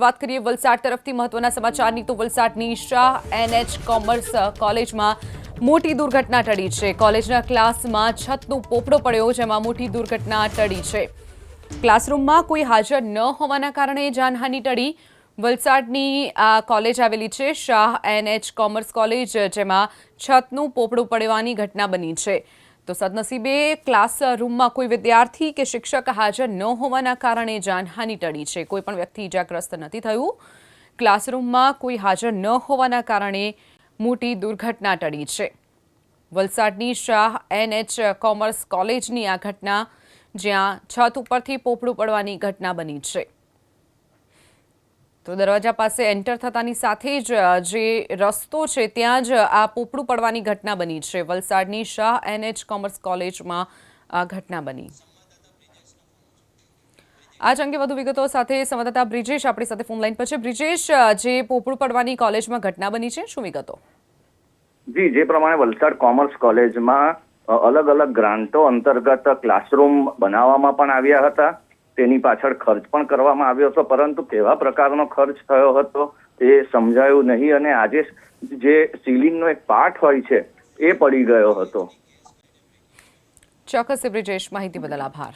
વાત કરીએ વલસાડ તરફથી, મહત્વના સમાચારની તો વલસાડની શાહ એનએચ કોમર્સ કોલેજમાં મોટી દુર્ઘટના ટળી છે. કોલેજના ક્લાસમાં છતનો પોપડો પડ્યો, જેમાં મોટી દુર્ઘટના ટળી છે. ક્લાસરૂમમાં કોઈ હાજર ન હોવાના કારણે જાનહાની ટળી. વલસાડની આ કોલેજ આવેલી છે, શાહ એનએચ કોમર્સ કોલેજ, જેમાં છતનું પોપડું પડવાની ઘટના બની છે. તો સદનસીબે ક્લાસરૂમમાં કોઈ વિદ્યાર્થી કે શિક્ષક હાજર ન હોવાના કારણે જાનહાનિ ટળી છે. કોઈ પણ વ્યક્તિ ઇજાગ્રસ્ત નથી થયું. ક્લાસરૂમમાં કોઈ હાજર ન હોવાના કારણે મોટી દુર્ઘટના ટળી છે. વલસાડની શાહ એનએચ કોમર્સ કોલેજની આ ઘટના જ્યાં છત ઉપરથી પોપડું પડવાની ઘટના બની છે. તો દરવાજા પાસે એન્ટર થતાની સાથે જ જે રસ્તો છે ત્યાં જ આ પોપડું પડવાની ઘટના બની છે. વલસાડની શાહ એનએચ કોમર્સ કોલેજમાં આ ઘટના બની. આજ અંગે વધુ વિગતો સાથે સંવાદદાતા બ્રિજેશ આપણી સાથે ફોન લાઈન પર છે. બ્રિજેશ જે પોપડું પડવાની કોલેજમાં ઘટના બની છે, શું વિગતો? જી, જે પ્રમાણે વલસાડ કોમર્સ કોલેજમાં અલગ અલગ ગ્રાન્ટો અંતર્ગત ક્લાસરૂમ બનાવવામાં પણ આવ્યા હતા. તેની પાછળ ખર્ચ પણ કરવામાં આવ્યો હતો, પરંતુ કેવા પ્રકારનો ખર્ચ થયો હતો એ સમજાયું નહીં અને આજે જે સીલિંગનો એક પાર્ટ હોય છે એ પડી ગયો હતો. ચોક્કસ બ્રિજેશ માહિતી બદલ આભાર.